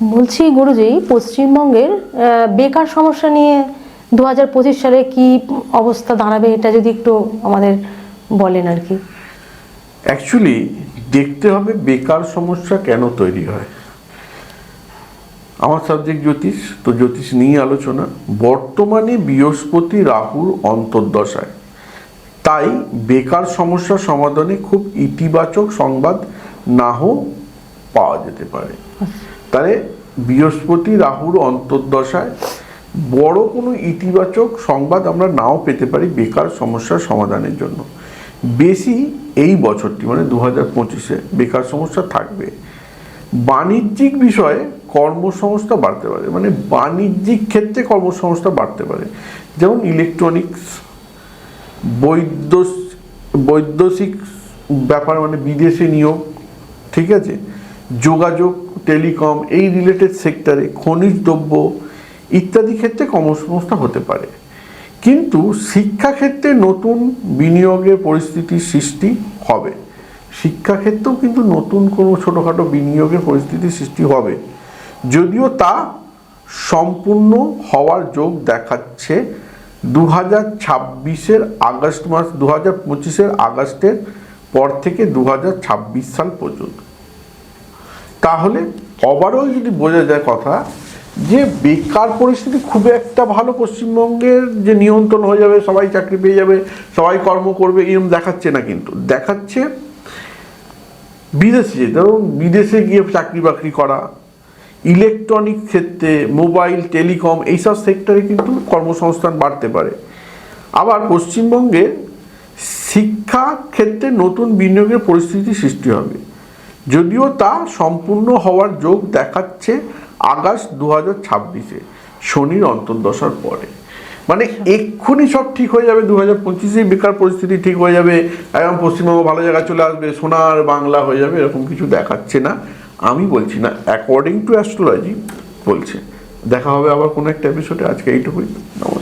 বলছি গুরুজি পশ্চিমবঙ্গের বেকার সমস্যা নিয়ে দু হাজার পঁচিশ সালে কি অবস্থা দাঁড়াবে এটা যদি একটু আমাদের বলেন আর কি। অ্যাকচুয়ালি দেখতে হবে বেকার সমস্যা কেন তৈরি হয়। আমার সাবজেক্ট জ্যোতিষ তো জ্যোতিষ নিয়ে আলোচনা। বর্তমানে বৃহস্পতি রাহুর অন্তর্দশায়। তাই বেকার সমস্যা সমাধানে খুব ইতিবাচক সংবাদ না নাও পাওয়া যেতে পারে। তাহলে বৃহস্পতি রাহুর অন্তর্দশায় বড় কোনো ইতিবাচক সংবাদ আমরা নাও পেতে পারি বেকার সমস্যার সমাধানের জন্য। বেশি এই বছরটি মানে দু হাজার পঁচিশে বেকার সমস্যা থাকবে। বাণিজ্যিক বিষয়ে কর্মসংস্থা বাড়তে পারে মানে বাণিজ্যিক ক্ষেত্রে কর্মসংস্থা বাড়তে পারে। যেমন ইলেকট্রনিক্স বৈদ্য বৈদেশিক ব্যাপার মানে বিদেশে নিয়োগ, ঠিক আছে? যোগাযোগ, টেলিকম, এই রিলেটেড সেক্টরে খনিজ দ্রব্য ইত্যাদি ক্ষেত্রে কর্মসংস্থা হতে পারে। কিন্তু শিক্ষাক্ষেত্রে নতুন বিনিয়োগের পরিস্থিতির সৃষ্টি হবে। শিক্ষাক্ষেত্রেও কিন্তু নতুন কোনো ছোটোখাটো বিনিয়োগের পরিস্থিতির সৃষ্টি হবে। যদিও তা সম্পূর্ণ হওয়ার যোগ দেখাচ্ছে দু হাজার ছাব্বিশের আগস্ট মাস দু হাজার পঁচিশের আগস্টের পর থেকে দু হাজার ছাব্বিশ সাল পর্যন্ত। তাহলে ওভারঅল যদি বোঝা যায় কথা, যে বেকার পরিস্থিতি খুব একটা ভালো পশ্চিমবঙ্গের যে নিয়ন্ত্রণ হয়ে যাবে, সবাই চাকরি পেয়ে যাবে, সবাই কর্ম করবে এরকম দেখাচ্ছে না কিন্তু। দেখাচ্ছে বিদেশে যেতে। এবং বিদেশে গিয়ে চাকরি বাকরি করা ইলেকট্রনিক ক্ষেত্রে মোবাইল টেলিকম এইসব সেক্টরে কিন্তু কর্মসংস্থান বাড়তে পারে। আবার পশ্চিমবঙ্গে শিক্ষা ক্ষেত্রে নতুন বিনিয়োগের পরিস্থিতি সৃষ্টি হবে। যদিও তা সম্পূর্ণ হওয়ার যোগ দেখাচ্ছে আগস্ট দু হাজার ছাব্বিশে, শনির অন্তর্দশার পরে। মানে এক্ষুনি সব ঠিক হয়ে যাবে দু হাজার পঁচিশে বেকার পরিস্থিতি ঠিক হয়ে যাবে একদম পশ্চিমবঙ্গ ভালো জায়গায় চলে আসবে, সোনার বাংলা হয়ে যাবে, এরকম কিছু দেখাচ্ছে না। আমি বলছি না অ্যাকর্ডিং টু অ্যাস্ট্রোলজি বলছে। দেখা হবে আবার কোনো একটা এপিসোডে আজকে এইটুকুই। নমস্কার।